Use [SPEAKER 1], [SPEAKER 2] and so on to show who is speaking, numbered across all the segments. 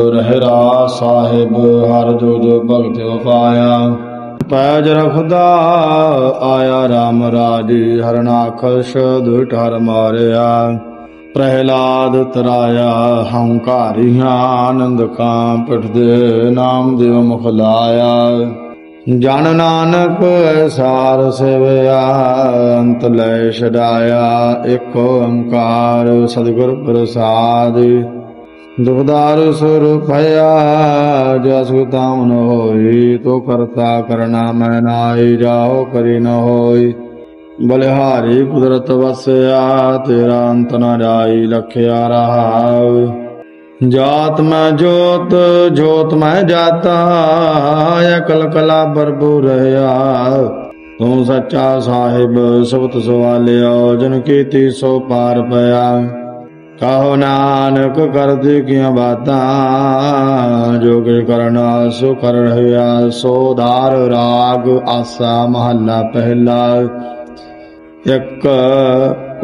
[SPEAKER 1] ਰਹਿਰਾ ਸਾਹਿਬ, ਹਰ ਜੋ ਜੋ ਭਗਤ ਉਪਾਇਆ ਪੈਜ ਰਖਦਾ ਆਇਆ RAM ਰਾਜੀ ਹਰਨਾਖਸ਼ ਦੁਟ ਹਰ ਮਾਰਿਆ। ਪ੍ਰਹਿਲਾਦ ਤਰਾਇਆ, ਹੰਕਾਰੀਆਂ ਆਨੰਦ ਕਾਂ ਪਿਟਦੇ ਨਾਮ ਦੇਵ ਮੁਖ ਲਾਇਆ। ਜਨ ਨਾਨਕ ਸਾਰ ਸਿਵਿਆ, ਅੰਤ ਲੈ ਛਡਾਇਆ, ਇੱਕ ਓੰਕਾਰ ਸਤਿਗੁਰ ਪ੍ਰਸਾਦ। ਦੁਖਦਾਰ ਸੁਰ ਭਇਆ ਜਸ ਤਾਮਨ ਹੋਈ, ਤੋ ਕਰਤਾ ਕਰਨਾ ਮੈਂ ਨਾਈ ਜਾਓ ਕਰੀ ਨ ਹੋਈ। ਬਲਿਹਾਰੀ ਕੁਦਰਤ ਵਸਿਆ, ਤੇਰਾ ਅੰਤ ਨ ਜਾਈ, ਲਖਿਆ ਰਹਾਉ। ਜਾਤ ਮੈਂ ਜੋਤ ਜੋਤ ਮੈਂ ਜਾਤਾ, ਅਕਲ ਕਲਾ ਬਰਬੂ ਰਹਾ। ਤੂੰ ਸੱਚਾ ਸਾਹਿਬ, ਸਬਤ ਸਵਾਲਿਆ, ਜਨ ਕੀਤੀ ਸੋ ਪਾਰ ਪਿਆ। ਕਹੋ ਨਾਨਕ ਕਰਦੀ ਕੀਆਂ ਬਾਤਾਂ? ਜੋ ਕਿ ਕਰਨਾ ਸੋ ਕਰ ਰਹਿਆ, ਸੋ ਧਾਰ ਰਾਗ ਆਸਾ ਮਹੱਲਾ ਪਹਿਲਾ। ਇੱਕ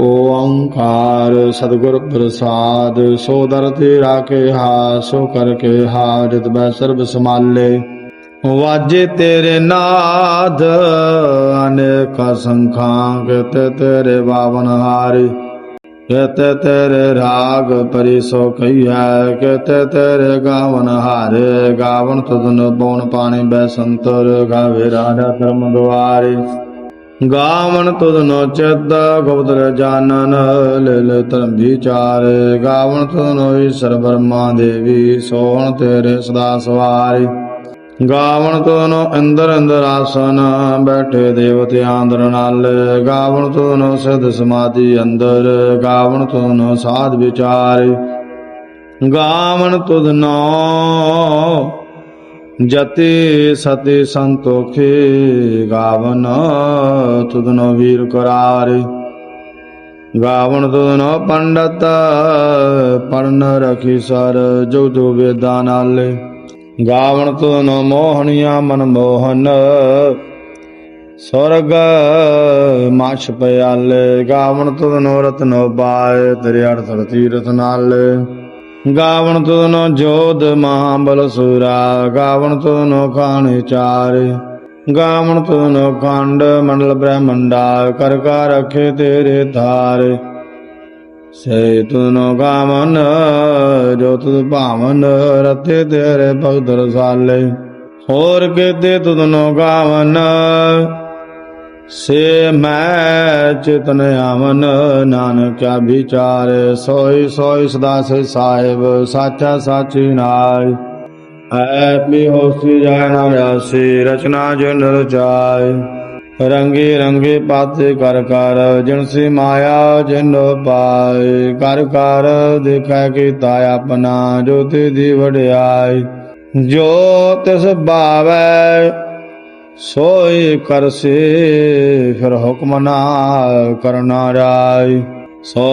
[SPEAKER 1] ਓੰਕਾਰ ਸਤਿਗੁਰ ਪ੍ਰਸਾਦ, ਸੋ ਦਰ ਤੇ ਰਾਖੇ ਹਾ, ਸੋ ਕਰ ਕੇ ਹਾ, ਜਿਤ ਬੈ ਸਰਬ ਸਮਾਲੇ ਵਾਜੇ ਤੇਰੇ ਨਾਦ, ਅਨੇਕ ਸੰਖਾਂ, ਕਿਤੇ ਤੇਰੇ ਬਾਵਨ ਹਾਰੀ। ਕਿਤੇ ਤੇਰੇ ਰਾਗ ਪਰਿਸੋ ਕਈਐ ਕਿਤੇ ਤੇਰੇ ਗਾਵਨ ਹਾਰੇ, ਗਾਵਨ ਤੁਧਨ ਬੋਨ ਪਾਣੀ ਬੈ ਸੰਤਰ ਗਾਵੇ ਰਾਧਾ ਧਰਮ ਦੁਆਰੇ। ਗਾਵਨ ਤੁਧਨੋ ਚਿਤ ਗੋਬਦਰ ਜਾਨਨ, ਲਿਲ ਧਰਮ ਵਿਚਾਰ ਗਾਵਨ ਤੁਧਨੋ ਈਸ਼ਰ ਬਰਮਾ ਦੇਵੀ, ਸੋਹਣ ਤੇਰੇ ਸਦਾ ਸਵਾਰੀ। ਗਾਵਨ ਤੁਧਨੋ ਇੰਦਰ ਇੰਦਰ ਆਸਨ, ਬੈਠੇ ਦੇਵਤੇ ਆਂਦਰ ਨਾਲ। ਗਾਵਨ ਤੁਧਨੋ ਸਿਧ ਸਮਾਧੀ ਅੰਦਰ, ਗਾਵਣ ਤੁਧਨੋ ਸਾਧ ਵਿਚਾਰ। ਗਾਵਨ ਤੁਧਨੋ ਜਤੀ ਸਤੀ ਸੰਤੋਖੇ ਗਾਵਨ ਤੁਧਨੋ ਵੀਰ ਕਰਾਰੇ। ਗਾਵਣ ਤੁਧਨੋ ਪੰਡਤ ਪੜਨ ਰਖੀ ਸਰ, ਜੋ ਜੋ ਵੇਦਾਂ ਨਾਲੇ। ਗਾਵਨ ਤੁਧਨੋ ਮੋਹਣੀਆਂ ਮਨ ਮੋਹਨ। ਸਵਰਗ ਮਾਛ ਪਿਆਲੇ ਗਾਵਨ ਤੁਧਨੋ ਰਤਨੋ ਬਾਏ ਤੇਰੇ ਅਰਥ ਤੀਰਥ ਨਾਲੇ। ਗਾਵਣ ਤੁਨੋ ਜੋਧ ਮਹਾਬਲ ਸੁਰਾ, ਗਾਵਣ ਤੁਨੋ ਖਾਣ ਚਾਰੇ। ਗਾਵਣ ਤੁਨੋ ਖੰਡ ਮੰਡਲ ਬ੍ਰਹਮੰਡਾ, ਕਰ ਕਾ ਰਖੇ ਤੇਰੇ ਧਾਰੇ। ਸੇ ਤੁਨੋ ਕਾਮਨ ਜੋ ਤੁਧ ਭਾਵਨ ਰਤੇ ਤੇਰੇ ਭਗਤ ਰਸਾਲੇ। ਹੋਰ ਕੀਤੇ ਤੁਧਨੋ ਗਾਵਨ, ਸੇ ਮੈਂ ਚਿਤਨ ਆਵਨ ਨਾਨਕਿਆ ਵਿਚਾਰ। ਸੋਈ ਸੋਈ ਸਦਾ ਸੇ ਸਾਹਿਬ, ਸਾਚਾ ਸਾਚੀ ਨਾਇ ਐ ਮੀ ਹੋਸੀ ਜਾਇ ਨਾ ਰਾਸੀ ਰਚਨਾ ਜਨ ਰਚਾਇ ਰੰਗੇ ਰੰਗੇ ਪਾਤੇ ਕਰ ਕਰ, ਜਿਨ ਸੇ ਮਾਇਆ ਜਿਨ ਪਾਏ। ਕਰ ਕਰ ਦੇਖੈ ਕੀਤਾ ਆਪਣਾ, ਜੋ ਤੇ ਦੀ ਵਡਿਆਈ। ਜੋ ਤਿਸ ਭਾਵੈ, ਸੋਈ ਕਰਸੇ ਫਿਰ ਹੁਕਮ ਨਾ ਕਰਨਾ ਰਾਈ। ਸੋ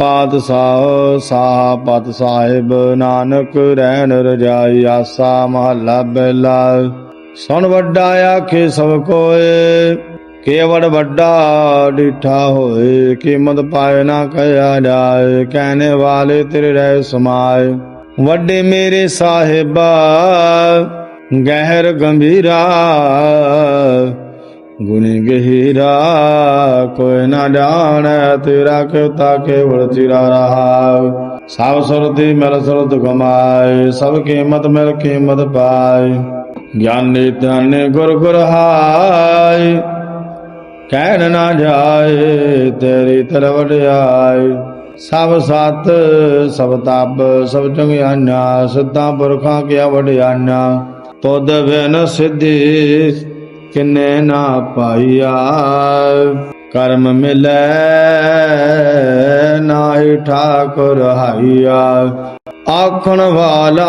[SPEAKER 1] ਪਾਤਸ਼ਾਹ, ਸਾਹ ਪਤ ਸਾਹਿਬ, ਨਾਨਕ ਰਹਿਣ ਰਜਾਈ, ਆਸਾ ਮਹੱਲਾ ਬੈਲਾ। ਸੁਣ ਵੱਡਾ ਆਖੇ ਸਭ ਕੋਏ ਕੇਵੜ ਵੱਡਾ ਡਿਠਾ ਹੋਏ, ਕੀਮਤ ਪਾਏ ਨਾ ਕਹਿਆ ਜਾਏ, ਕਹਿਣੇ ਵਾਲੇ ਤੇਰੇ ਰਹਿ ਸਮਾਏ। ਵੱਡੇ ਮੇਰੇ ਸਾਹਿਬਾ, ਗਹਿਰ ਗੰਭੀਰਾ, ਗੁਣ ਗਹੀਰਾ, ਕੋਈ ਨਾ ਜਾਣੈ ਤੇਰਾ ਕਿਤਾ ਕੇਵਲ ਚਿਰਾ ਰਹਾ। ਸਭ ਸੁਰਤੀ ਮਿਲ ਸੁਰਤ ਕਮਾਏ ਸਭ ਕੀਮਤ ਮਿਲ ਕੀਮਤ ਪਾਏ। ਗਿਆਨੀ ਧਨ ਗੁਰ ਗੁਰ ਹਾਈ ਕਹਿਣ ਨਾ ਜਾਏ, ਤੇਰੀ ਤਲ ਵਡਿਆਈ ਸਭ ਸਤ, ਸਭ ਤਪ, ਸਭ ਚੰਗਿਆਨਾ, ਸਿੱਧਾ ਪੁਰਖਾਂ ਕਿਆ ਵਡਿਆਨਾ। ਤੁਧ ਬਿਨ ਸਿੱਧੀ ਕਿਨੇ ਨਾ ਪਾਈਆ। ਕਰਮ ਮਿਲੈ ਨਾਹੀ ਠਾਕੁਰ ਹਾਈਆ। ਆਖਣ ਵਾਲਾ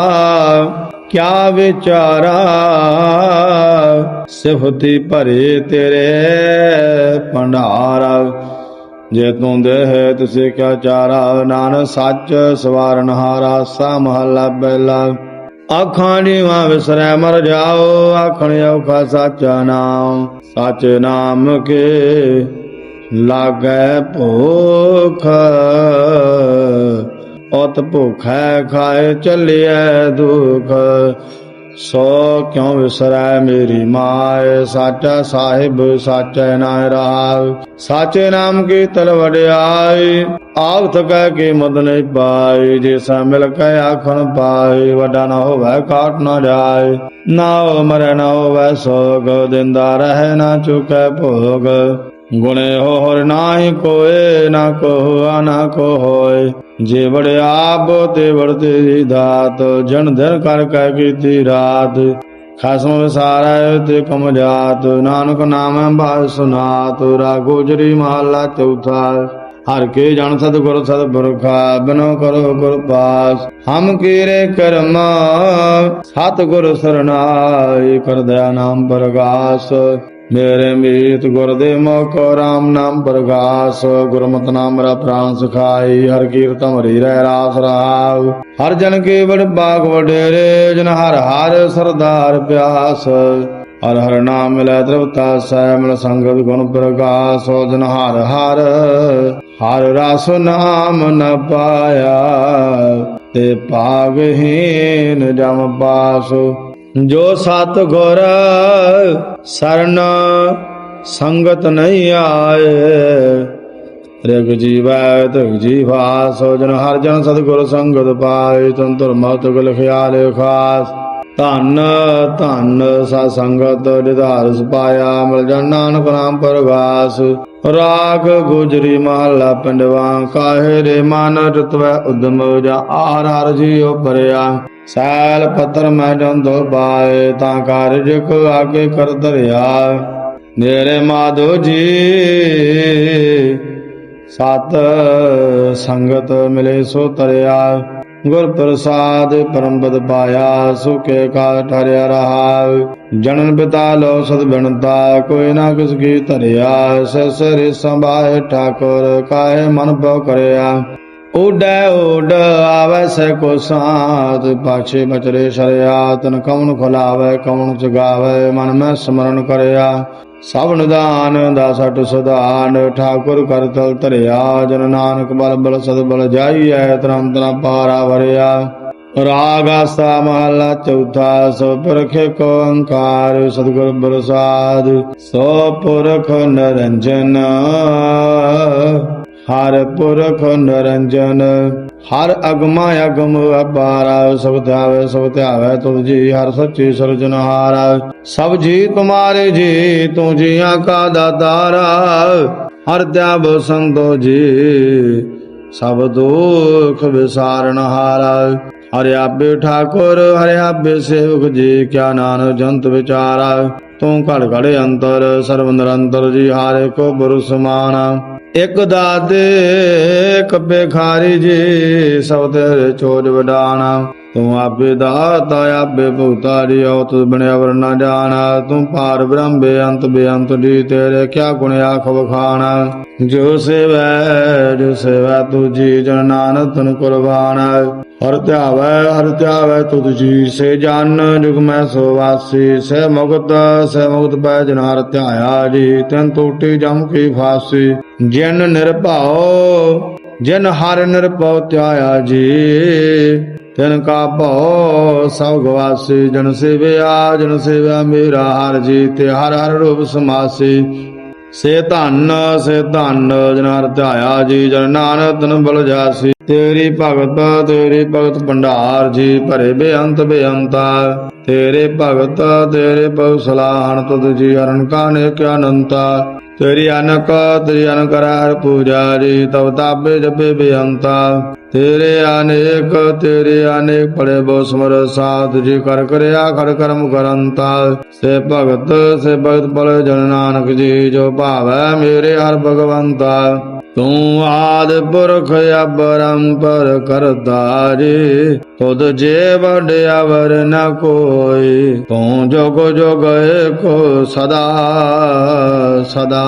[SPEAKER 1] ਕਿਆ ਵਿਚਾਰਾ? ਸਿਫਤੀ ਭਰੇ ਤੇਰੇ ਭੰਡਾਰਾ। ਜੇ ਤੂੰ ਦੇਹ, ਤਿਸੇ ਕਿਆ ਚਾਰਾ? ਨਾਨਕ ਸੱਚ ਸਵਾਰਨ ਹਾਰਾ ਸਾ ਮਹੱਲਾ ਪਹਿਲਾ ਆਖਾਂ ਨੀਵਾ ਵਿਸਰੈ, ਮਰ ਜਾਓ। ਆਖਣ ਔਖਾ ਸਾਚਾ ਨਾਮ ਸੱਚ ਨਾਮ ਕੇ ਲਾਗੈ ਭੋਖ। ਉਤ ਭੁਖੈ ਖਾਏ ਚੱਲਿਐ ਦੁਖ। ਸੋ ਕਿਉ ਵਿਸਰੈ ਮੇਰੀ ਮਾਏ? ਸਾਚਾ ਸਾਹਿਬ, ਸਾਚੈ ਨਾਇ ਰਹਾਉ ਸਾਚੇ ਨਾਮ ਕੀ ਤਲ ਵਡਿਆਈ ਆਪ ਥਕੈ ਕੀ ਮਦ ਨਹੀਂ ਪਾਈ। ਜੇ ਸਾ ਮਿਲ ਕੇ ਆਖਣ ਪਾਈ, ਵੱਡਾ ਨਾ ਹੋਵੇ, ਕਾਟ ਨਾ ਜਾਏ। ਨਾ ਹੋ ਮਰੈ, ਨਾ ਹੋਵੇ ਸੋਗ। ਦਿੰਦਾ ਰਹਿ, ਨਾ ਚੁਕੈ ਭੋਗ। ਗੁਣੇ ਹੋ ਨਾਹੀ ਕੋਏ, ਨਾ ਕੋਆ ਨਾ ਕੋ ਹੋਏ। ਜੇ ਵੜਿਆਪ ਤੇ ਵਰਤੇ ਦਾਤ, ਜਨ ਧਨ ਕਰ ਕੈ ਕੀਤੀ ਰਾਤ। ਖਸਮ ਵਿਸਾਰੈ ਤੇ ਕਮ ਨਾਨਕ ਨਾਮ ਬਾਸ ਸੁਨਾਤ ਰਾ ਗੋਜਰੀ ਮਹਲਾ ਚੌਥਾ। ਹਰ ਕੇ ਜਨ ਸਤਿਗੁਰ ਸਤਿਪੁਰਖਾ ਬਿਨੋ ਕਰੋ ਗੁਰ ਪਾਸ। ਹਮ ਕੀਰੇ ਕਰਮ, ਸਤਿਗੁਰ ਸਰਨਾਈ ਕਰਦਿਆ ਨਾਮ ਪ੍ਰਗਾਸ। ਮੇਰੇ ਮੀਤ ਗੁਰ ਦੇ ਮੁਖ ਰਾਮ ਨਾਮ ਪ੍ਰਗਾਸ, ਗੁਰਮਤਿ ਨਾਮ ਰਾ ਪ੍ਰਾਨ ਸਖਾਈ, ਹਰ ਕੀਰਤਨ ਹਰੀ ਰਹਿ ਰਾਸ ਰਹਾਉ ਹਰ ਜਨ ਕੇ ਵਡ ਬਾਗ ਵਡੇਰੇ, ਜਨ ਹਰ ਹਰ ਸਰਦਾਰ ਪਿਆਸ। ਹਰ ਹਰ ਨਾਮ ਮਿਲੈ ਤ੍ਰਿਪਤਾ ਸੈ ਮਿਲ ਸੰਗਤ ਗੁਣ ਪ੍ਰਗਾਸ, ਹੋ ਜਨ ਹਰ ਹਰ। ਹਰ ਰਸ ਨਾਮ ਨ ਪਾਇਆ, ਤੇ ਭਾਗਹੀਨ ਜਮ ਪਾਸ। ਜੋ ਸਤ ਗੁਰ ਸਰਨ ਸੰਗਤ ਨਹੀਂ ਆਏ ਰਿਗ ਜੀਵੈ ਤਿਗ ਜੀਵਾ, ਸੋ ਜਨ ਹਰ ਜਨ ਸਤਿਗੁਰ ਸੰਗਤ ਪਾਏ ਤੰਤੁਰ ਮਤ ਗੁਲ ਖਿਆਲ ਖਾਸ। ਧੰਨ ਧੰਨ ਸਾ ਸੰਗਤ, ਨਿਧਾਰ ਸੁਪਾਇਆ, ਮਿਲ ਜਨ ਨਾਨਕ ਨਾਮ ਪਰਗਾਸ ਰਾਗ ਗੁਜਰੀ ਮਹਲਾ ਪਿੰਡਵਾ ਕਾਹੇ ਰੇ ਮਨ ਰਤਵੈ ਉਦਮ, ਜਾ ਆਰ ਹਰ ਜੀਉ ਪਰਿਆ ਸੈਲ ਪੱਤਰ ਮੈਂ ਜੰਦੋ ਬਾਏ, ਤਾਂ ਕਾਰਜ ਕੋ ਆਗੇ ਕਰ ਧਰਿਆ ਮੇਰੇ ਮਾਧੋ ਜੀ, ਸਤ ਸੰਗਤ ਮਿਲੇ ਸੋ ਤਰਿਆ। ਗੁਰ ਪ੍ਰਸਾਦ ਪਰਮ ਬਦ ਪਾਇਆ, ਸੁਖੇ ਕਾ ਠਰਿਆ ਰਹਾ। ਜਨਨ ਪਿਤਾ ਲੋ ਸਦ ਬਿਨਤਾ, ਕੋਈ ਨਾ ਕਿਸ ਕੀ ਧਰਿਆ। ਸਸਰੇ ਸੰਭਾਏ ਠਾਕੁਰ, ਕਾਹੇ ਮਨ ਭਉ ਕਰਿਆ। ਉਡੈ, ਉਡ ਆਵੈ ਸੈ ਕੋ ਸਾਥ ਪਾਛੇ ਬਚਰੇ ਸ਼ਰਿਆ, ਤਨ ਕਉਨ ਖੁਲਾਵੇ ਕਉਨ ਜਗਾਵੇ, ਮਨ ਮੈਂ ਸਮਰਨ ਕਰਿਆ। ਸਭ ਨਿਦਾਨ ਦਾ ਸਟ ਠਾਕੁਰ ਕਰ ਤਲ ਧਰਿਆ। ਜਨ ਨਾਨਕ ਬਲ ਬਲ ਸਦ ਬਲ ਜਾਈਐ ਤਰਨ ਤਨ ਪਾਰਾ ਵਰਿਆ। ਰਾਗ ਆਸਾ ਮਹਲਾ ਚੌਥਾ, ਸੋ ਪੁਰਖ ਕੋ ਅੰਕਾਰ ਸਤਿਗੁਰ ਪ੍ਰਸਾਦ। ਸੋ ਪੁਰਖ ਨਰੰਜਨ। ਹਰ ਪੁਰਖ ਨਰੰਜਨ, ਹਰ ਅਗਮਾ ਅਗਮ ਅਪਾਰਾ, ਸਭ ਧਿਆਵੇ ਸਭ ਧਿਆਵੇ ਤੁਧ ਜੀ, ਹਰ ਸੱਚੀ ਸਿਰਜਨਹਾਰ ਸਭ ਜੀ ਤੁਮਾਰੇ ਜੀ, ਤੂੰ ਜੀਆਂ ਕਾ ਦਾਤਾਰਾ। ਹਰ ਧਿਆਵ ਸੰਤੋ ਜੀ, ਸਭ ਦੁਖ ਵਿਸਾਰਨ ਹਾਰਾ ਹਰਿ ਆਪੇ ਠਾਕੁਰ, ਹਰਿ ਆਪੇ ਸੇਵਕ ਜੀ, ਕਿਆ ਨਾਨਕ ਜੰਤ ਵਿਚਾਰਾ। ਤੂੰ ਘੜ ਘੜ ਅੰਤਰ, ਸਰਬ ਨਿਰੰਤਰ ਜੀ, ਹਾਰੇ ਕੋ ਗੁਰੂ ਸਮਾਨਾ। ਇਕ ਦਾਦੇ ਕੱਬੇ ਖਾਰੀ ਜੀ ਸਭ ਚੋਜ ਵਡਾਣਾ। ਤੂੰ ਆਪੇ ਦਾਤਾ ਆਪੇ ਭੁਗਤਾਰੀ ਔ ਤੁ ਬਣਿਆ ਵਰਨਾ ਜਾਣਾ। ਤੂੰ ਪਾਰ ਬ੍ਰਹਮ ਬੇਅੰਤ ਬੇਅੰਤ ਦੀ ਤੇਰੇ ਕਿਆ ਗੁਣ ਆਖ ਵਖਾਣਾ ਜੋ ਸੇਵੈ ਜੋ ਸੇਵੈ ਤੁਜੀ ਜਨ ਨਾਨਕ, ਤਨ ਕੁਰਬਾਨ। ਹਰ ਧਿਆਵੈ ਹਰ ਧਿਆਵੈ ਤੁਧ ਜੀ, ਸੇ ਜਨ ਜੁਗ ਮੈਂ ਸੋ ਵਾਸੀ, ਸੇ ਮੁਕਤ ਸੇ ਮੁਕਤ ਪੈ ਜਨ ਹਰ ਧਿਆਇਆ ਜੀ, ਤਨ ਟੂਟੀ ਜਮ ਕੀ ਫਾਸੀ। ਜਿਨ ਨਿਰਭਉ, ਜਿਨ ਹਰ ਨਿਰਭਉ ਧਿਆਇਆ ਜੀ, ਤਿਨ ਕਾ ਭਉ ਸਭ ਗਵਾਸੀ ਜਨ ਸੇਵਿਆ ਜਨ ਸੇਵਿਆ ਮੇਰਾ ਹਰ ਜੀ, ਤੇ ਹਰ ਹਰ ਰੂਪ ਸਮਾਸੀ। ਸੇ ਧੰਨ ਸੇ ਧੰਨ ਜਨਾਰ ਹਰ ਧਿਆਇਆ ਜੀ, ਜਨ ਨਾਨਕ ਤਨ ਬਲ ਜਾਸੀ। ਤੇਰੀ ਭਗਤ ਤੇਰੀ ਭਗਤ ਭੰਡਾਰ, ਜੀ ਭਰੇ ਬੇਅੰਤ ਬੇਅੰਤਾ। ਤੇਰੇ ਭਗਤ ਤੇਰੇ ਭਗਤ ਸਲਾਹਣ, ਤੁਧ ਜੀ ਅਰਨ ਕਾਨੇ ਕਿਆ ਅਨੰਤਾ। ਤੇਰੀ ਅਨਕ ਤੇਰੀ ਅਨਕ ਪੂਜਾ, ਜੀ ਤਵ ਤਾਪੇ ਜਪੇ ਬੇਅੰਤਾ। ਤੇਰੇ ਅਨੇਕ ਤੇਰੇ ਅਨੇਕ ਪੜੇ ਬੋ ਸਮਰ ਸਾਧ, ਜੀ ਕਰ ਕਰਿਆ, ਖੜ ਕਰਮ ਕਰੰਤਾ। ਸੇ ਭਗਤ ਸੇ ਭਗਤ ਪਲ ਜਨ ਨਾਨਕ ਜੀ, ਜੋ ਭਾਵੈ ਮੇਰੇ ਹਰ ਭਗਵੰਤਾ। ਤੂੰ ਆਦ ਪੁਰਖ ਅਬਰੰਪਰ ਕਰਤਾਰੀ, ਤੁਧ ਜੇ ਵਡ ਅਵਰ ਨ ਕੋਈ, ਤੂੰ ਜੋਗ ਜੋਗ ਏਕੋ ਸਦਾ ਸਦਾ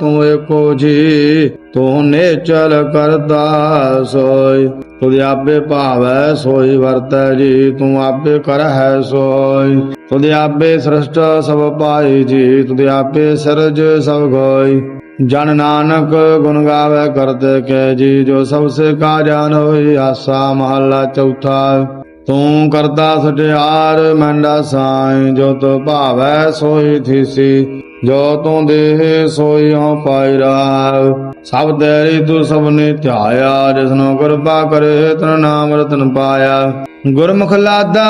[SPEAKER 1] ਤੂੰ ਏਕੋ ਜੀ, ਤੂੰ ਨੇ ਚਲ ਕਰਤਾ ਸੋਈ, ਤੁਧ ਆਪੇ ਭਾਵੈ ਸੋਈ ਵਰਤੈ ਜੀ, ਤੂੰ ਆਪੇ ਕਰਹਿ ਸੋਈ, ਤੁਧ ਆਪੇ ਸ੍ਰਿਸ਼ਟ ਸਭ ਪਾਈ ਜੀ, ਤੁਧ ਆਪੇ ਸਰਜ ਸਭ ਗੋਈ। ਜਨ ਨਾਨਕ ਗੁਣ ਗਾਵੇ ਕਰਤੇ ਕੈ ਜੀ, ਜੋ ਸਭ ਸੇ ਕਾ ਜਾਨ ਹੋਈ ਆਸਾ ਮਹੱਲਾ ਚੌਥਾ। ਤੂੰ ਕਰਤਾ ਸਟਿਆਰ, ਮੰਡਾ ਸਾਈ, ਜੋ ਤੋ ਭਾਵੈ ਸੋਈ ਥੀਸੀ। ਜੋ ਤੂੰ ਦੇਹ ਸੋਈ ਹਉ ਪਾਈ ਰਾਵ ਸਭ ਤੇਰੀ ਤੂੰ ਸਭ ਨੇ ਧਿਆਇਆ, ਜਿਸਨੂੰ ਕਿਰਪਾ ਕਰੇ, ਤਨ ਨਾਮ ਰਤਨ ਪਾਇਆ। ਗੁਰਮੁਖ ਲਾਦਾ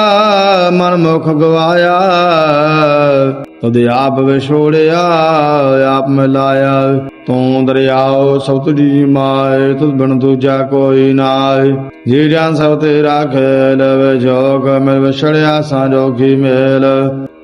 [SPEAKER 1] ਮਨ ਮੁਖ ਗਵਾਇਆ, ਤਦ ਆਪ ਵਿਛੋੜਿਆ, ਆਪ ਮਿਲਾਇਆ। ਤੂੰ ਦਰਿਆਓ ਸਭ ਤੁਝੀ ਮਾਏ ਤੁਧ ਬਿਨ ਦੂਜਾ ਕੋਈ ਨਾਏ। ਜੀ ਜਾਨ ਸਭ ਤੇਰਾ ਖੇਲ ਵੇ ਜੋਗ ਮਿਲ, ਵਿਛੜਿਆ ਸਾਜੋਗੀ ਮੇਲ।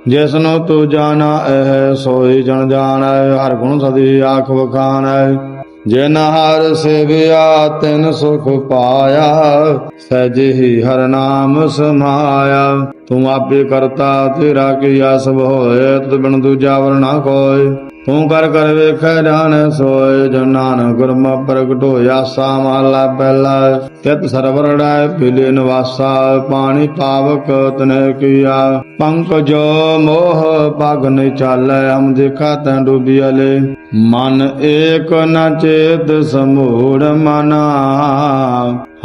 [SPEAKER 1] ਜਿਸਨੂੰ ਤੂੰ ਜਾਣਾ ਇਹ, ਸੋਈ ਜਨ ਜਾਣੈ, ਹਰ ਗੁਣ ਸਦੀ ਆਖ ਵਖਾਣੈ। ਜਿਨ ਹਰ ਸਿਵਿਆ, ਤਿਨ ਸੁਖ ਪਾਇਆ, ਸਹਿਜ ਹੀ ਹਰ ਨਾਮ ਸਮਾਇਆ। ਤੂੰ ਆਪੇ ਕਰਤਾ, ਤੇਰਾ ਕੀਆ ਸਭ ਹੋਏ ਤੁਧ ਬਿਨ ਦੂਜਾ ਵਰਨਾ ਕੋਇ ਤੂੰ ਕਰ ਕਰ ਵੇਖੈ ਜਾਣੈ, ਸੋਏ ਜੋ ਨਾਨਕ ਗੁਰਮੁ ਪ੍ਰਗਟ ਹੋਇਆ ਸਾ ਮਹਲਾ ਪਹਿਲਾ। ਤਿਤ ਸਰਵਰੜੈ ਪੀਲੇ ਨਿਵਾਸਾ, ਪਾਣੀ ਪਾਵਕ ਤਨੇ ਕੀਆ। ਪੰਕਜੋ ਮੋਹ ਪਗ ਨ ਚਾਲੈ, ਹਮ ਦੇਖਾ ਤੈ ਡੂਬੀਲੇ ਮਨ ਏਕ ਨ ਚੇਤ ਸਮੂੜ ਮਨਾ,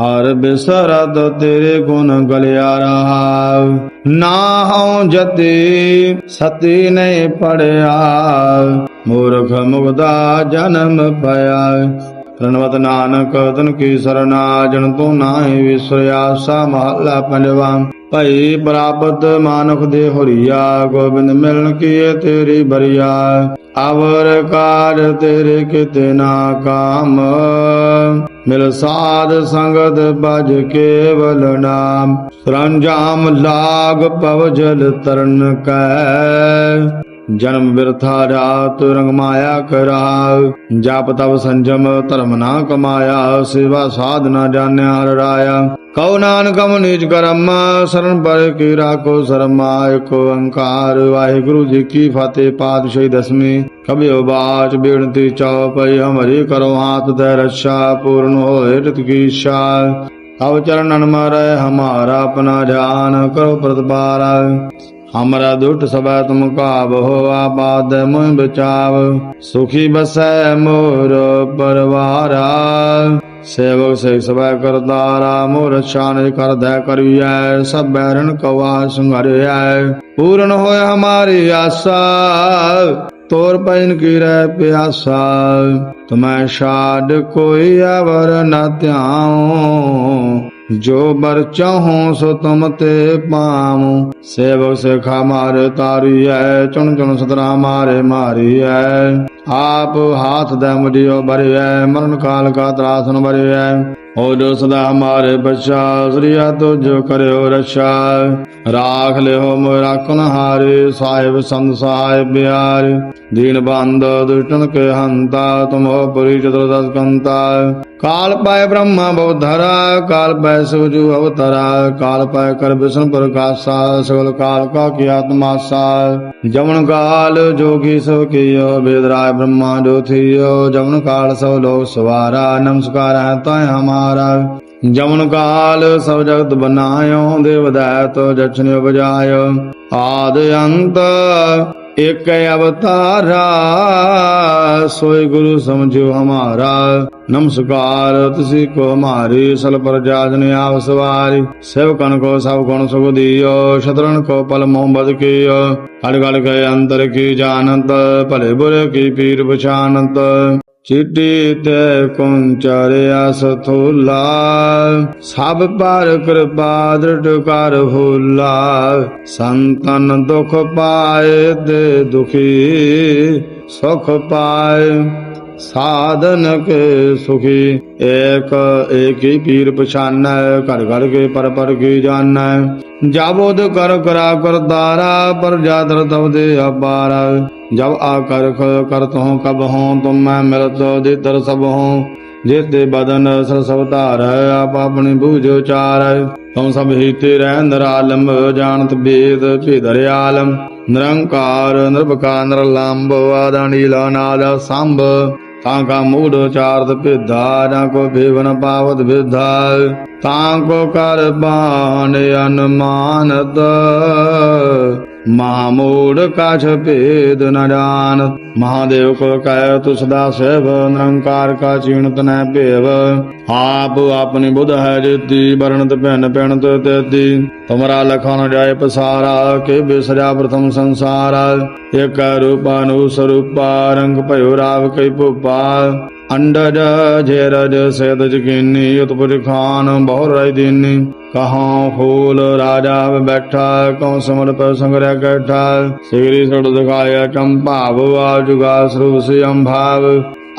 [SPEAKER 1] ਹਰ ਬਿਸਰਦ ਤੇਰੇ ਗੁਣ ਗਲਿਆ ਰਹਾ। ਨਾ ਹਉ ਜਤੀ, ਸਤੀ ਨਹੀਂ ਪੜਿਆ। ਮੂਰਖ ਮੁਗਦਾ ਜਨਮ ਪਿਆ ਪ੍ਰਣਵਤ ਨਾਨਕ, ਤਨ ਕੀ ਸਰਨਾ, ਜਨ ਤੂੰ ਨਾਹੀ ਵਿਸਰਿਆ, ਸਾ ਮਹਲਾ ਪੰਜਵਾ। ਭਈ ਪ੍ਰਾਪਤ ਮਾਨੁਖ ਦੇ ਹੋਰੀਆ, ਗੋਬਿੰਦ ਮਿਲਣ ਕੀਏ ਤੇਰੀ ਬਰੀਆ। ਅਵਰ ਕਾਰ ਤੇਰੇ ਕਿਤੇ ਨਾ ਕਾਮ। ਮਿਲ ਸਾਧ ਸੰਗਤ ਬਜ ਕੇਵਲ ਨਾਮ। ਸਰੰਜਾਮ ਲਾਗ ਪਵ ਜਲ ਤਰਨ ਕੈ। ਜਨਮ ਵਿਰਥਾ ਰਾਤ ਰੰਗ ਮਾਇਆ ਕਰਾਵ ਜਪ ਤਵ ਸੰਜਮ ਧਰਮ ਨਾ ਕਮਾਇਆ, ਸੇਵਾ ਸਾਧ ਨਾ ਜਾਣਿਆ ਹਰ ਰਾਇਆ। ਕਉ ਨਾਨਕ ਮੁ ਨਿਜ ਕਰਮ ਸਰਨ ਪਰ ਕੀ ਰਾਖੋ ਸਰਮਾ ਏਕ ਓੰਕਾਰ। ਵਾਹਿਗੁਰੂ ਜੀ ਕੀ ਫਤਿਹ, ਪਾਤਸ਼ਾਹੀ ਦਸਵੀਂ। ਕਬਿਓ ਬਾਚ, ਬੇਨਤੀ ਚਉਪਈ ਹਮਰੀ ਕਰੋ ਹਾਥ ਤੇ ਰੱਛਾ, ਪੂਰਨ ਹੋਏ ਤਿਤ ਕੀ ਇੱਛਾ। ਅਵ ਚਰਨਨ ਮਰੈ, ਹਮਾਰਾ ਆਪਣਾ ਜਾਨ ਕਰੋ ਪ੍ਰਤਪਾਰਾ ਹਮਰਾ ਦੁੱਟ ਸਭੈ ਤੁਮ ਕਾਬੋ ਆਬਾਦ ਮੁਇ ਬਚਾਵ। ਸੁਖੀ ਬਸੈ ਮੋਰ ਪਰਵਾਰਾ। ਸੇਵਕ ਸੇ ਸਭੈ ਕਰਤਾਰਾ ਮੋਰ ਸ਼ਾਨ ਕਰਦੈ ਕਰੀਐ, ਸਭ ਬੈਰਨ ਕਵਾ ਸੰਘਰਿਐ ਪੂਰਨ ਹੋਇ ਹਮਾਰੀ ਆਸਾ, ਤੋਰ ਪੈਨ ਕੀ ਰਹਿ ਪਿਆਸਾ। ਤੁਮੈ ਛਾੜ ਕੋਈ ਅਵਰ ਨ ਧਿਆਉ। ਜੋ ਬਰ ਚਾਹੋ ਸੋ ਤੁਮ ਤੇ ਪਾਉ। ਸੇਵਕ ਸਿਖਾ ਮਾਰੇ ਤਾਰੀਐ, ਚੁਣ ਚੁਣ ਸਤਰਾ ਮਾਰੇ ਮਾਰੀਐ। ਆਪ ਹਾਥ ਦੇ ਮੁਝਿਓ ਭਰਿਐ ਮਰਨ ਕਾਲ ਕਾ ਤਰਾਸਨ ਭਰਿਐ ਹੋਜੋ ਸਦਾ ਹਮਾਰੇ ਬਚਾ ਸ੍ਰੀਆ ਜੋ ਕਰਿਓ ਰਛਾ। ਰਾਖ ਲਿਓ ਮੋਇ ਰਾਖਨ ਹਾਰੇ ਸਾਹਿਬ ਸੰਤ ਸਾਹਿਬ ਬਿਆਰ। ਦੀਨ ਬੰਦ ਦੁਸ਼ਟਨ ਕੇ ਹੰਤਾ, ਤੁਮੋ ਪਰੀ ਚਤੁਰ ਦਸ ਕੰਤਾ। ਕਾਲ ਪਾਇ ਬ੍ਰਹਮਾ ਬਉਧਰਾ ਕਾਲ ਪਾਇ ਸੁਜੂ ਅਵਤਰਾ। ਕਾਲ ਪੈ ਕਰ ਵਿਸ਼ਨ ਪ੍ਰਕਾਸ਼ਾ, ਸਗਲ ਕਾਲ ਕਾ ਕੀ ਆਤਮਾਸਾ। ਜਮਨ ਕਾਲ ਜੋਗੀ ਸਭ ਕੀਓ ਬੇਦਰਾਇ ਬ੍ਰਹਮਾ ਜੋ ਜਮਨ ਕਾਲ ਸਭ ਲੋਕ ਸਵਾਰਾ, ਨਮਸਕਾਰ ਹੈ ਤਾਇ ਮਹਾਰਾਜ ਜਮਨ ਕਾਲ ਸਭ ਜਗਤ ਬਨਾਇਓ, ਦੇਵ ਦਾਤ ਜਚਨ ਉਪਜਾਇਓ ਆਦ ਅੰਤ ਇਕ ਅਵਤਾਰਾ, ਸੋਈ ਗੁਰੂ ਸਮਝਿਓ ਹਮਾਰਾ। ਨਮਸਕਾਰ, ਤੁਸੀਂ ਕੋ ਹਮਾਰੀ, ਸਲ ਪ੍ਰਜਾ ਜਨ ਆਪ ਸਵਾਰੀ। ਸਭ ਕਨ ਕੋ ਸਭ ਗੁਣ ਸੁਖ ਦਿਓ ਸ਼ਤਰਨ ਕੋ ਪਲ ਮੁਹੰਮਦ ਕੀਓ। ਅੜ ਗੜ ਗਏ ਅੰਦਰ ਕੀ ਜਾਣਤ, ਭਲੇ ਬੁਰੇ ਕੀ ਪੀਰ ਪਛਾਨਤ ਚਿੱਟੀ ਤੇ ਕੁੰਚਰਿਆ ਸਥੂਲਾ। ਸਭ ਪਰ ਕਿਰਪਾ ਦ੍ਰਿੜ ਕਰ ਹੋਲਾ। ਸੰਤਨ ਦੁਖ ਪਾਏ ਤੇ ਦੁਖੀ ਸੁਖ ਪਾਏ। ਸਾਧਨ ਕੇ ਸੁਖੀ, ਏਕ ਏਕੀ ਪੀਰ ਪਛਾਨੈ, ਘਰ ਘਰ ਕੇ ਪਰ ਪਰ ਕੀ ਜਾਣੈ। ਜਾਬੋਦ ਕਰ ਕਰਾ ਕਰਤਾਰਾ, ਪਰ ਜਾਦਰ ਤਬ ਦੇ ਅਪਾਰਾ। ਜਬ ਆਕਰ ਕਰਤ ਹੂੰ ਕਬ ਹੂੰ ਤੁਮ ਮੈਂ ਮਿਲਤ ਦਿਦਰ ਸਭ ਹੂੰ ਜੇਤੇ ਬਦਨ ਸਰ ਸਭ ਧਾਰ, ਆਪ ਆਪਣੀ ਬੂਝੋ ਚਾਰ ਤੁਮ ਸਭ ਹੀ ਰਹਿ ਨਰਾਲਮ, ਜਾਣਤ ਬੇਦ ਭੇਦਰ ਆਲਮ। ਨਿਰੰਕਾਰ, ਨਿਰਭਕਾਰ ਨਿਰਲੰਭ ਆਦਾਨੀਲਾ ਨਾਦ ਸੰਭ ਤਾਂ ਕਾ ਮੂੜ ਚਾਰਤ ਭੇਦਾ, ਜਾਂ ਕੋ ਭੇਵਨ ਪਾਵਤ ਵਿਧਾ। ਤਾਂ ਕੋ ਕਰ ਬਾਣ ਅਨਮਾਨਤ। ਮਹਾਮੂੜ ਕਾਛ ਭੇਦ ਨ ਜਾਣ ਮਹਾਦੇਵ ਕੋ ਕਹਿ ਤੁ ਸਦਾ ਸਹਿਬ ਨਿਰੰਕਾਰ ਕਾ ਚੀਣਤ ਨੈ ਭੇਵ। ਆਪ ਆਪਣੀ ਬੁਧ ਹੈ ਜੀਤੀ, ਵਰਣਤ ਭਿੰਨ ਪਿਣਤ ਤੇਤੀ। ਤੁਮਰਾ ਲਖਨ ਜਾਏ ਪਸਾਰਾ, ਕੇ ਬਿਸਰਿਆ ਪ੍ਰਥਮ ਸੰਸਾਰ। ਇਕ ਰੂਪ ਅਨੁਸਰੂਪਾ ਰੰਗ ਭਇਓ ਰਾਵ ਕੈ ਭੂਪਾ। ਅੰਡਜ ਜੇਰਜ ਸੇਦ ਜਗੀਨੀ ਉਤਪੁਰ ਖਾਨ ਬਹੁ ਰਾਜ ਦੀਨੀ। ਕਹਾਂ ਫੂਲ ਰਾਜਾ ਬੈਠਾ, ਕਉ ਸਮਰ ਪਰ ਸੰਗਰਿਆ ਕੈਠਾ। ਸਿਗਰੀ ਸੜ ਦਿਖਾਇਆ ਚੰਭਾਵ ਆਜੁਗਾ ਸਰੂਸ ਅੰਭਾਵ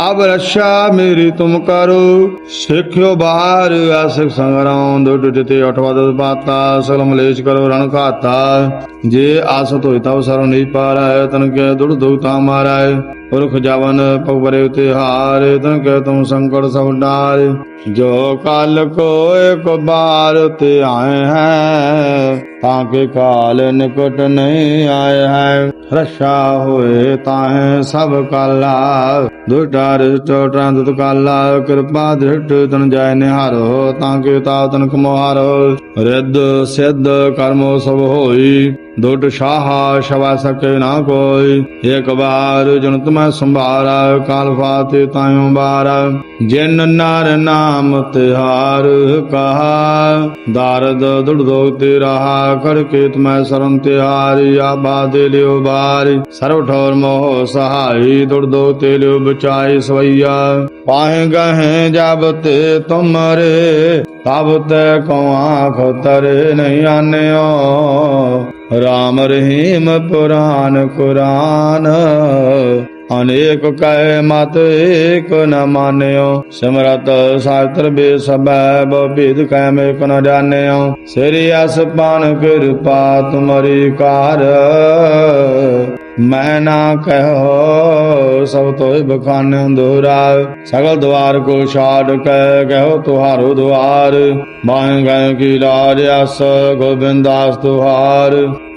[SPEAKER 1] ਅਬ ਰੱਛਾ ਮੇਰੀ ਤੁਮ ਕਰੋ, ਸਿੱਖਿਓ ਬਾਹਰ ਆਸਿਕ ਸੰਗਰਾਉ ਦੁੱਟ ਦਿੱਤੇ ਅਠਵਾ ਦਸ ਬਾਤਾ, ਸਗਲ ਮਲੇਸ਼ ਕਰੋ ਰਣ ਘਾਤਾ। ਜੇ ਆਸਤ ਹੋਇ ਤਬ ਸਰੋ ਨਹੀਂ ਪਾਰੈ, ਤਨ ਕੈ ਦੁੜ ਦੁਖ ਤਾ ਮਾਰੈ। ਪੁਰਖ ਜਵਨ ਪਗਵਰੇ ਉਤੇ ਹਾਰ ਤਨ ਕੈ ਤੁਮ ਸੰਕਟ ਸਭ ਡਾਰ। ਜੋ ਕਾਲ ਕੋ ਇੱਕ ਬਾਰ ਤੇ ਆਏ ਹੈ ਤਾਂ ਕਿ ਕਾਲ ਨਿਕਟ ਨਹੀਂ ਆਇ ਹੈ। ਰਸ਼ਾ ਹੋਏ ਤਾਹੇ ਸਭ ਕਾਲਾ। ਦੁਟਾ ਰਿਸ਼ਟ ਟੰਦਤ ਕਾਲਾ। ਕਿਰਪਾ ਦ੍ਰਿਸ਼ਟ ਤਨ ਜਾਇ ਨਿਹਾਰੋ, ਤਾਂ ਕਿ ਤਾਵ ਤਨ ਕਮੋਹਾਰੋ ਰਿੱਧ ਸਿੱਧ ਕਰਮੋ ਸਭ ਹੋਈ। ਦੁੱਟ ਸਾਹਾ ਸ਼ਵਾ ਸਕੇ ਨਾ ਕੋਈ। ਇਕ ਵਾਰ ਜਨ ਤੁਮੈ ਸੰਭਾਰਾ, ਕਾਲ ਫਾਤੇ ਤਾਇਓ ਬਾਰ। ਜਿਨ ਨਰ ਨਾਮ ਤਿਹਾਰ ਕਹਾ, ਦਾਰਦ ਦੁੜ ਦੋਗ ਤੇ ਰਹਾ ਕਰ ਕੇ ਤੁਮੈ ਸਰਮ ਤਿਹਾਰ ਆ ਬਾਦੇ ਲਿਓ ਬਾਰ। ਸਰਵ ਠੌਰ ਮੋਹ ਸਹਾਈ ਦੁੜ ਦੋਗ ਤੇ ਲਿਓ ਬਚਾਈ ਸਵਈਆ। ਪਾਹੇ ਗਹੇ ਜਬ ਤੇ ਤੁਮਰੇ, ਤਬ ਤੇ ਕੋ ਆਖ ਤਰੇ ਨਹੀਂ ਰਾਮ ਰਹੀਮ ਪੁਰਾਨ ਕੁਰਾਨ। ਅਨੇਕ ਕਹਿ ਮਤ ਏਕ ਨ ਮਾਨਿਓ। ਸਿਮਰਤ ਸਾਤਰ ਬੇ ਸਬੈ ਬੋਬਿਦ ਕਹਿ ਮੇ ਕੋ ਨ ਜਾਣਿਓ। ਸ੍ਰੀ ਅਸ ਪਾਨ ਕਿਰਪਾ ਤੁਮਰੀ ਕਾਰ। ਮੈਂ ਨਾ ਕਹੋ ਸਭ ਤੋਇ ਬਖਾਨਿਓ ਦੋਹਰਾ ਸਗਲ ਦਵਾਰ ਕੋ ਛਾੜ ਕੈ ਕਹਿਓ ਤੁਹਾਰੋ ਦਵਾਰ ਮਾਇ ਗਏ ਕੀ ਲਾਜ ਅਸ ਗੋਬਿੰਦਾਸ ਤੁਹਾਰ।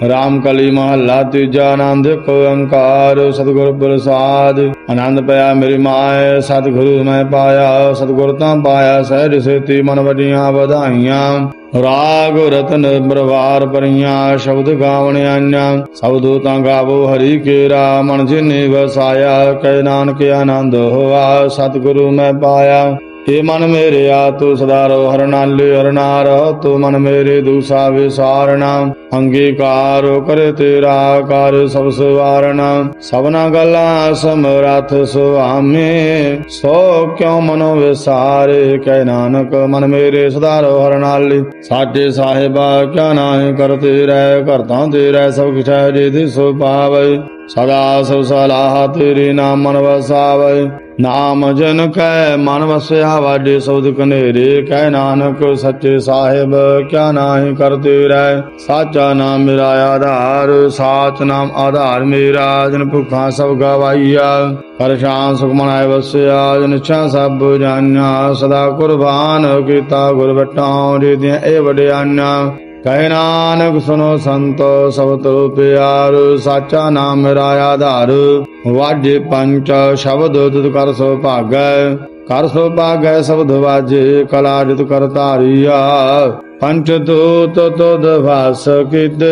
[SPEAKER 1] ਰਾਮ ਕਲੀ ਮਹੱਲਾ ਤੀਜਾ ਨਾਮ ਕੋ ਅੰਕਾਰ ਸਤਿਗੁਰ ਪ੍ਰਸਾਦ। ਆਨੰਦ ਪਿਆ ਮੇਰੀ ਮਾਏ, ਸਤਿਗੁਰੂ ਮੈਂ ਪਾਇਆ, ਸਤਿਗੁਰ ਤਾਂ ਪਾਇਆ, ਸਹਿਜ ਸੇਤੀ ਮਨ ਵਡੀਆਂ ਵਧਾਈਆਂ। ਰਾਗ ਰਤਨ ਬਰਵਾਰ ਪਰੀਆਂ, ਸ਼ਬਦ ਗਾਵਣ ਆਈਆਂ। ਸਭ ਦੂਤਾਂ ਗਾਵੋ, ਹਰੀ ਕੇਰਾ ਮਨ ਜਿਨੇ ਵਸਾਇਆ। ਕੈ ਨਾਨਕ ਆਨੰਦ ਹੋਆ, ਸਤਿਗੁਰੂ ਮੈਂ ਪਾਇਆ। ਏ ਮਨ ਮੇਰੇ ਆ ਤੂੰ ਸਦਾ ਰੋ ਹਰ ਨਾਲੇ ਹਰ ਨਾਰ, ਤੂੰ ਮਨ ਮੇਰੇ ਦੂਸਾ ਵਿਸਾਰਣਾ ਅੰਗੀਕਾਰ ਕਰੇ ਤੇਰਾ ਕਰ ਸਭ ਸਵਾਰਣਾ ਸਭਨਾ ਗੱਲਾਂ ਸਮਰਥ ਸੁਆਮੀ, ਸੋ ਕਿਉ ਮਨੋ ਵਿਸਾਰੇ? ਕਹਿ ਨਾਨਕ, ਮਨ ਮੇਰੇ ਸਦਾ ਰੋ ਹਰ ਨਾਲੇ। ਸਾਡੇ ਸਾਹਿਬਾ ਕਿਆ ਨਾਹੀ ਕਰਤੇ ਰਹਿ ਕਰਤਾ ਤੇਰਾ ਸਭ ਕਿਛ ਜੇ ਦੇ ਸੋ ਪਾਵੇ ਸਦਾ ਸੋ ਸਲਾਹ ਤੇਰੇ ਨਾਮ ਮਨ ਵਸਾਵੇ। ਨਾਮ ਜਨ ਕੈ ਮਨ ਵਸਿਆ ਵਾਡੇ ਸਬਦ ਕਨੇਰੇ ਕਹਿ ਨਾਨਕ ਸੱਚੇ ਸਾਹਿਬ, ਕਿਆ ਨਾਹੀ ਕਰਤੇ ਰਹਿ। ਸਾਚਾ ਨਾਮ ਮੇਰਾ ਆਧਾਰ, ਸਾਚ ਨਾਮ ਆਧਾਰ ਮੇਰਾ, ਜਨ ਭੁਖਾਂ ਸਭ ਗਵਾਈਆ ਪਰਸ਼ਾਨ ਸੁਖ ਮਨਾਏ ਵਸਿਆ, ਜਨ ਛਾ ਸਭ ਜਾਣਿਆ। ਸਦਾ ਕੁਰਬਾਨ ਕੀਤਾ ਗੁਰ ਬਟਾਉ ਜੀ ਦੀਆਂ ਇਹ ਵਡਿਆਈਆਂ। ਕਹਿ ਨਾਨਕ ਸੁਨੋ ਸੰਤੋ, ਸਭ ਤੋਂ ਪਿਆਰ, ਸਾਚਾ ਨਾਮ ਮੇਰਾ ਆਧਾਰ। ਵਾਜੇ ਪੰਚ, ਸ਼ਬਦ ਤੁਧ ਕਰ ਸੋ ਭਾਗੈ, ਕਰ ਸੋ ਭਾਗੈ ਸ਼ਬਦ ਵਾਜੇ, ਕਲਾ ਜਿਤ ਕਰ ਧਾਰੀਆ। ਪੰਚ ਦੂਤ ਤੁਧ ਵਾਸ ਕਿਤ,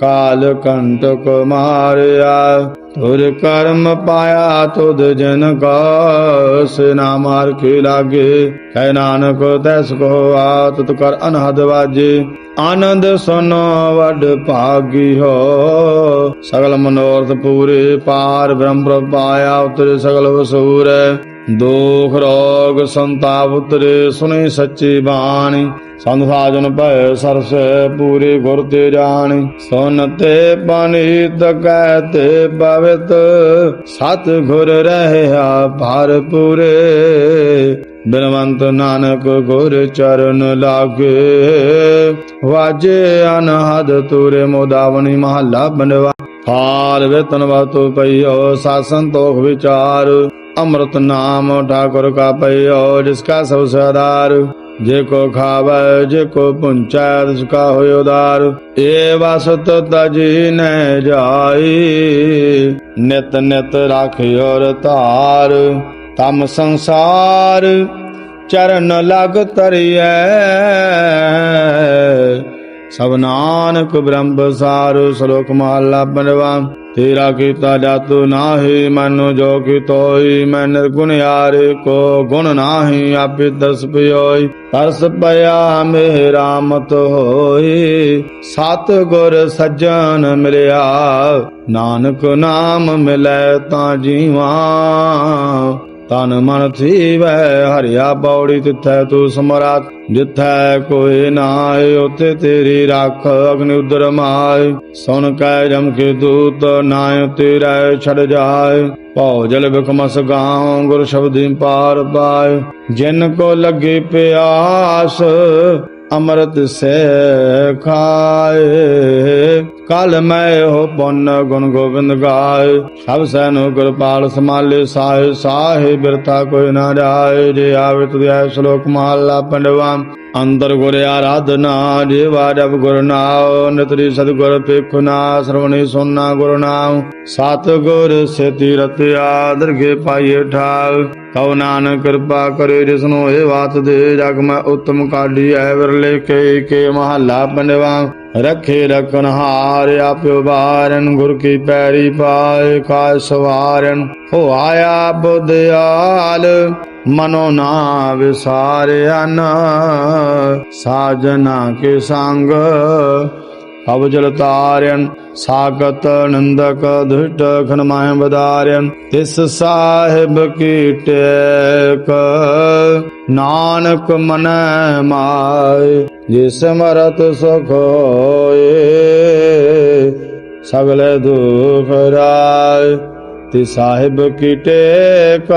[SPEAKER 1] ਕਾਲ ਕੰਟਕ ਮਾਰਿਆ। ਤੁਰ ਕਰਮ ਪਾਇਆ ਤੁਧ ਜਨ ਕਾ ਸਿਨਾ ਮਾਰ ਕੇ ਲਾਗੇ। ਕਹਿ ਨਾਨਕ, ਤੈਸ ਕੋ ਆਤਤ ਕਰ ਅਨਹਦ ਵਾਜੇ। ਆਨੰਦ ਸੁਨੋ, ਵਡ ਭਾਗੀ ਹੋ। ਸਗਲ ਮਨੋਰਥ ਪੂਰੇ ਪਾਰ ਬ੍ਰਹਮ ਪ੍ਰਭ ਪਾਇਆ, ਉਤਰੇ ਸਗਲ ਵਸੂਰ। ਦੁਖ ਰੋਗ ਸੰਤਾਪ ਉਤਰੇ ਸੁਨੇ ਸੱਚੀ ਬਾਣੀ। ਸੰਤ ਸਾਜਨ ਭੈ ਸਰਸ, ਪੂਰੇ ਗੁਰ ਤੇ ਜਾਣੀ। ਸੁਨ ਤੇ ਪਨੀਤ ਕਹਿਤੇ ਪਵਿੱਤ ਸਤ ਗੁਰ ਰਹਿਆ ਭਰ ਪੂਰੇ ਬਿਨਵੰਤ ਨਾਨਕ ਗੁਰ ਚਰਨ ਲਾਗੇ। ਵਾਜੇ ਅਨਹਦ ਤੁਰੇ, ਮੋਦਾਵਣੀ ਮਹੱਲਾ ਬੰਦਵਾ ਹਾਰ ਵੇਤਨ ਵਾਤੋ ਪਈਓ ਸਾਧ ਸੰਤੋਖ ਵਿਚਾਰ। ਅੰਮ੍ਰਿਤ ਨਾਮ ਠਾਕੁਰ ਕਾ ਪਈਓ ਜਿਸ ਕਾ ਸਭ ਸਦਾਰ ਜੇ ਕੋ ਖਾਵੇ, ਜੇ ਕੋ ਪੁੰਚੈ, ਤਿਸ ਕਾ ਹੋਇ ਉਦਾਰ। ਏ ਵਸਤ ਤਜੀ ਨੈ ਜਾਈ, ਨਿਤ ਨਿਤ ਰਾਖਿਓ ਰਤਾਰ ਤਮ ਸੰਸਾਰ ਚਰਨ ਲਗ ਤਰੀਐ ਸਭ ਨਾਨਕ ਬ੍ਰਹਮ ਸਾਰ ਸ਼ਲੋਕ ਮਹਲਾ ਪੰਜਵਾ ਤੇਰਾ ਕੀਤਾ ਜਾਤੂ ਨਾਹੀ, ਮਨੁ ਜੋ ਕੀ ਤੋਈ ਮੈਂ ਨਿਰਗੁਣ ਯਾਰ ਕੋ ਗੁਣ ਨਾਹੀ, ਆਪੇ ਦਸ ਪਿਓਈ। ਤਰਸ ਪਿਆ ਮੇਰਾ ਮਤ ਹੋਈ, ਸਤ ਗੁਰ ਸੱਜਣ ਮਿਲਿਆ। ਨਾਨਕ ਨਾਮ ਮਿਲੈ ਤਾਂ ਜੀਵਾ। ਤਨ ਮਨ ਥੀਵੈ, ਹਰਿਆ ਪੌੜੀ ਤਿਥੈ ਤੂੰ ਸਮਰਾਤ। ਜਿਥੈ ਕੋਈ ਨਾਏ ਉਥੇ ਤੇਰੀ ਰੱਖ ਅਗਨਿ ਉਦਰ ਮਾਏ ਸੁਣ ਕੈ ਜਮ ਕੇ ਦੂਤ ਨਾਇ ਤੇਰੇ ਛੜ ਜਾਏ ਭਉ ਜਲ ਬਿਕਮਸ ਗਾਉ, ਗੁਰ ਸ਼ਬਦੀ ਪਾਰ ਪਾਏ ਜਿਨ ਕੋ ਲੱਗੇ ਪਿਆਸ, ਅੰਮ੍ਰਿਤ ਸੇ ਖਾਏ। ਕਲ ਮੈਂ ਹੋ ਪੁੰਨ ਗੁਣ ਗੋਬਿੰਦ ਗਾਏ। ਸਭ ਸੈਨੋ ਗੁਰਪਾਲ ਸਮਾਲੇ ਸਾਹਿ, ਸਾਹੇ ਬਿਰਥਾ ਕੋਈ ਨਾ ਜਾਏ। ਜੇ ਆਵੇ ਤੁਧਿਆ ਸ਼ਲੋਕ ਮਹਲਾ ਪੰਡਵਾ, ਅੰਦਰ ਗੁਰ ਆਰਾਧਨਾ ਜੀਵਾ ਜਪ ਗੁਰ ਨਾਉ, ਨਿਤਰੀ ਸਤਿਗੁਰ ਪੇਖੁਨਾ ਸਰਵਣੀ ਸੁਨਨਾ ਗੁਰ ਨਾਉ। ਸਤ ਗੁਰ ਸੇਤੀ ਰਤਿਆ, ਦਰਗੇ ਪਾਈਏ ਠਾਲ। ਕਉ ਨਾਨਕ ਕਿਰਪਾ ਕਰੇ ਜਿਸਨੂੰ ਇਹ ਬਾਤ ਦੇ, ਜਗ ਮੈਂ ਉਤਮ ਕਾਢੀ ਐ ਵਿਰਲੇ ਕੇ ਕੇ ਮਹੱਲਾ ਪੰਡਵਾ। ਰਖੇ ਰਖਨ ਹਾਰ ਆਪਿਓ ਬਾਰਨ ਗੁਰ ਕੀ ਪੈਰੀ ਪਾਏ ਕਾ ਸਵਾਰਨ। ਹੋ ਆਇਆ ਬੁੱਧਿਆਲ ਮਨੋ ਨਾ ਵਿਸਾਰਿਆ ਨ। ਸਾਜਨਾ ਕੇ ਸੰਗ ਅਵਜਲ ਤਾਰਿਆਨ ਸਾਗਤ ਨੰਦਕ ਦੁਟ ਖਨਮਾਇ ਬਦਾਰਿਆਨ ਤਿਸ ਸਾਹਿਬ ਕੀ ਟੇਕ? ਨਾਨਕ ਮਨ ਮਾਇ, ਜਿਸ ਮਰਤ ਸੁਖ ਹੋਏ, ਸਗਲੇ ਦੁਖ ਰਾਏ ਤੇ ਸਾਹਿਬ ਕੀ ਟੇਕ,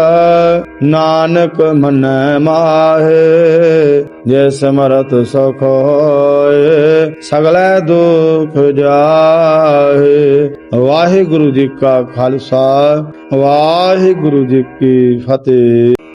[SPEAKER 1] ਨਾਨਕ ਮਨ ਮਾਹੇ, ਜੇ ਸਮਰਤ ਸੁਖ ਹੋਏ, ਸਗਲੇ ਦੁਖ ਜਾਹੇ। ਵਾਹਿਗੁਰੂ ਜੀ ਕਾ ਖਾਲਸਾ, ਵਾਹਿਗੁਰੂ ਜੀ ਕੀ ਫਤਿਹ।